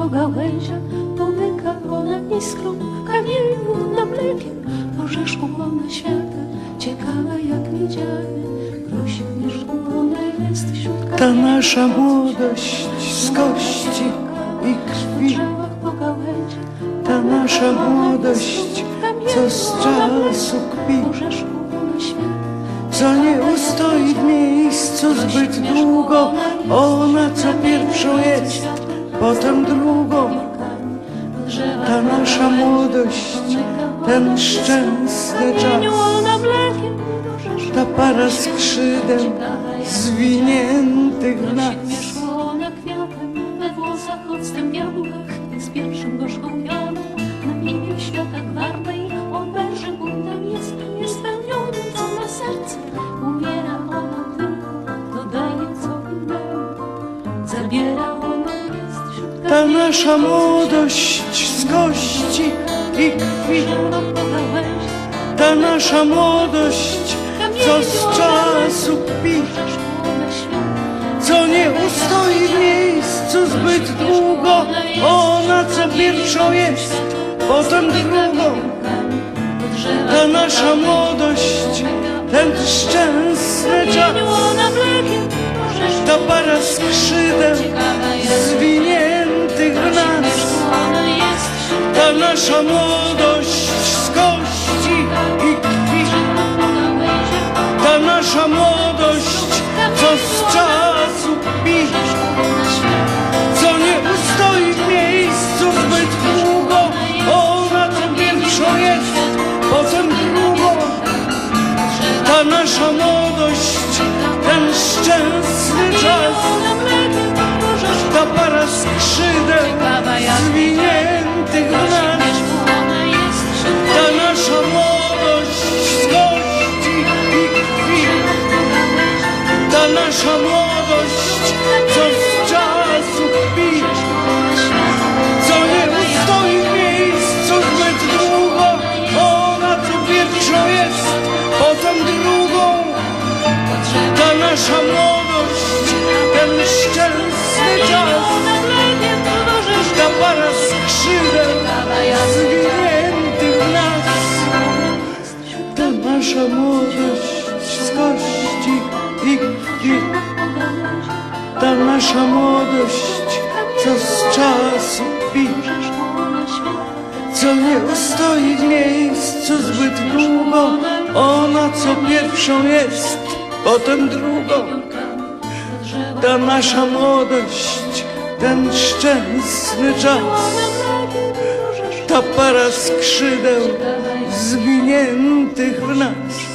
po gałęziach, pomyka ona iskrą, kamieniu na mlekiem, po rzeszku ona świata, ciekawa jak miedziany, prosi niż ona jest wśród kamieni. Ta nasza młodość z kości i krwi, ta nasza młodość, co z czasu kpi, co nie ustoi w miejscu zbyt długo, ona co pierwszą jest potem drugą. Ta nasza młodość, ten szczęsny czas. Ta para skrzydeł zwiniętych w nas. Zabiera Ta nasza młodość z kości i krwi. Ta nasza młodość, co z czasu świata Co nie ustoi w miejscu zbyt długo Ona co pierwszą jest, potem drugą. Ta nasza młodość, ten szczęsny czas. Ta para skrzydeł zwiniętych nasza młodość z kości i krwi. Ta nasza młodość, co z czasu kpi Co nie ustoi w miejscu zbyt długo Ona co pierwszą jest, potem drugą Ta nasza młodość, ten szczęsny czas. Ta para skrzydeł nasza młodość, co z czasu kpi Co nie ustoi miejscu zbyt długo Ona co pierwszą jest, potem drugą. Ta nasza młodość, ten szczęsny czas Ta para skrzydeł zwiniętych w nas. Ta nasza młodość z kości i krwi Ta nasza młodość, co z czasu kpi Co nie ustoi w miejscu zbyt długo Ona co pierwszą jest, potem drugą. Ta nasza młodość, ten szczęsny czas Ta para skrzydeł zwiniętych w nas